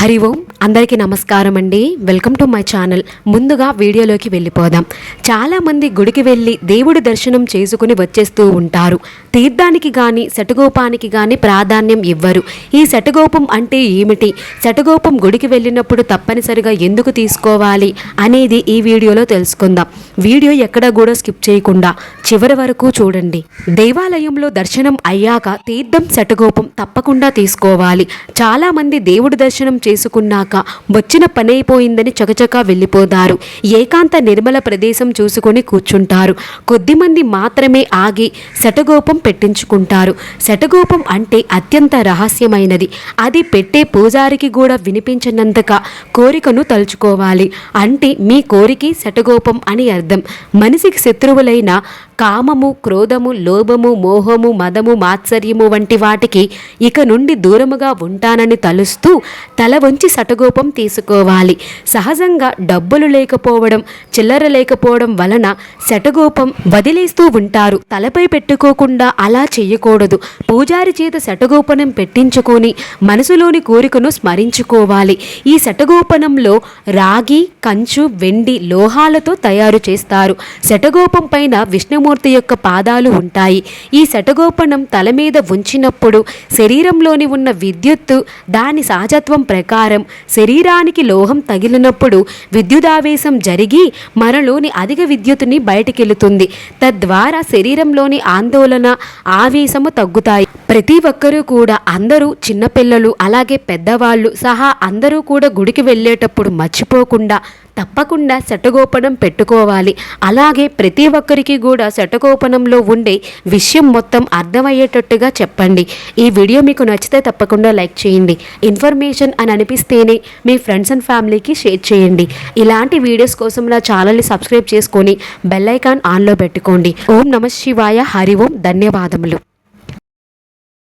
హరి ఓం అందరికీ నమస్కారం అండి. వెల్కమ్ టు మై ఛానల్ ముందుగా వీడియోలోకి వెళ్ళిపోదాం. చాలామంది గుడికి వెళ్ళి దేవుడి దర్శనం చేసుకుని వచ్చేస్తూ ఉంటారు. తీర్థానికి కానీ శటగోపానికి కానీ ప్రాధాన్యం ఇవ్వరు. ఈ శటగోపం అంటే ఏమిటి? శటగోపం గుడికి వెళ్ళినప్పుడు తప్పనిసరిగా ఎందుకు తీసుకోవాలి అనేది ఈ వీడియోలో తెలుసుకుందాం. వీడియో ఎక్కడ కూడా స్కిప్ చేయకుండా చివరి వరకు చూడండి. దేవాలయంలో దర్శనం అయ్యాక తీర్థం శటగోపం తప్పకుండా తీసుకోవాలి. చాలామంది దేవుడి దర్శనం చేసుకున్నాక వచ్చిన పనైపోయిందని చకచకా వెళ్ళిపోతారు. ఏకాంత నిర్మల ప్రదేశం చూసుకొని కూర్చుంటారు. కొద్దిమంది మాత్రమే ఆగి శటగోపం పెట్టించుకుంటారు. శటగోపం అంటే అత్యంత రహస్యమైనది. అది పెట్టే పూజారికి కూడా వినిపించినంతగా కోరికను తలుచుకోవాలి. అంటే మీ కోరిక శటగోపం అని అర్థం. మనిషికి శత్రువులైన కామము క్రోధము లోభము మోహము మదము మాత్సర్యము వంటి వాటికి ఇక నుండి దూరముగా ఉంటానని తలుస్తూ తల వంచి సటగోపం తీసుకోవాలి. సహజంగా డబ్బులు లేకపోవడం చిల్లర లేకపోవడం వలన శటగోపం వదిలేస్తూ ఉంటారు. తలపై పెట్టుకోకుండా అలా చేయకూడదు. పూజారి చేత శటగోపనం పెట్టించుకొని మనసులోని కోరికను స్మరించుకోవాలి. ఈ శటగోపనంలో రాగి కంచు వెండి లోహాలతో తయారు చేస్తారు. శటగోపం పైన విష్ణుమూర్తి యొక్క పాదాలు ఉంటాయి. ఈ శటగోపనం తల మీద ఉంచినప్పుడు శరీరంలోని ఉన్న విద్యుత్తు దాని సహజత్వం ప్రకారం శరీరానికి లోహం తగిలినప్పుడు విద్యుదావేశం జరిగి మనలోని అధిక విద్యుత్తుని బయటికెళుతుంది. తద్వారా శరీరంలోని ఆందోళన ఆవేశము తగ్గుతాయి. ప్రతి ఒక్కరూ కూడా అందరూ చిన్నపిల్లలు అలాగే పెద్దవాళ్ళు సహా అందరూ కూడా గుడికి వెళ్ళేటప్పుడు మర్చిపోకుండా తప్పకుండా శటగోపనం పెట్టుకోవాలి. అలాగే ప్రతి ఒక్కరికి కూడా శటగోపనంలో ఉండే విషయం మొత్తం అర్థమయ్యేటట్టుగా చెప్పండి. ఈ వీడియో మీకు నచ్చితే తప్పకుండా లైక్ చేయండి. ఇన్ఫర్మేషన్ అని అనిపిస్తేనే మీ ఫ్రెండ్స్ అండ్ ఫ్యామిలీకి షేర్ చేయండి. ఇలాంటి వీడియోస్ కోసం నా ఛానల్ని సబ్స్క్రైబ్ చేసుకొని బెల్ ఐకాన్ ఆన్లో పెట్టుకోండి. ఓం నమ శివాయ. హరి ఓం. ధన్యవాదములు.